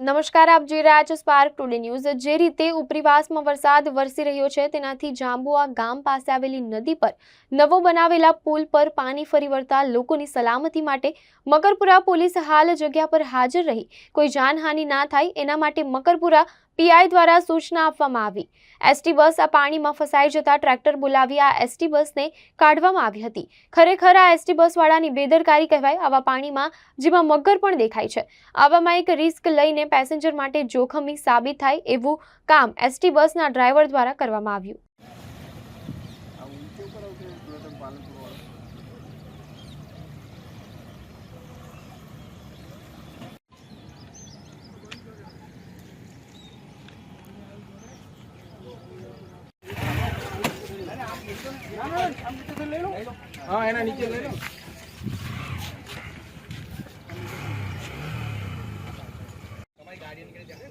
નમસ્કાર, આપ જોઈ રહ્યા છો સ્પાર્ક ટુડે ન્યૂઝ જે રીતે ઉપરીવાસમાં વરસાદ વરસી રહ્યો છે, તેનાથી જાંબુઆ ગામ પાસે આવેલી નદી પર નવો બનાવેલા પુલ પર પાણી ફરી વળતા લોકોની સલામતી માટે મકરપુરા પોલીસ હાલ જગ્યા પર હાજર રહી. કોઈ જાનહાનિ ના થાય, એના માટે મકરપુરા પીઆઈ દ્વારા સૂચના આપવામાં આવી. એસટી બસ આ પાણીમાં ફસાઈ જતા ટ્રેક્ટર બોલાવી આ એસટી બસને કાઢવામાં આવી હતી. ખરેખર આ એસટી બસવાળાની બેદરકારી કહેવાય આવા પાણીમાં, જેમાં મગર પણ દેખાય છે. આવામાં એક રિસ્ક લઈને પેસેન્જર માટે જોખમી સાબિત થાય એવું કામ એસટી બસના ડ્રાઈવર દ્વારા કરવામાં આવ્યું. હા એના નીચે લઈ લો. તમારી ગાડી નીકળી જાય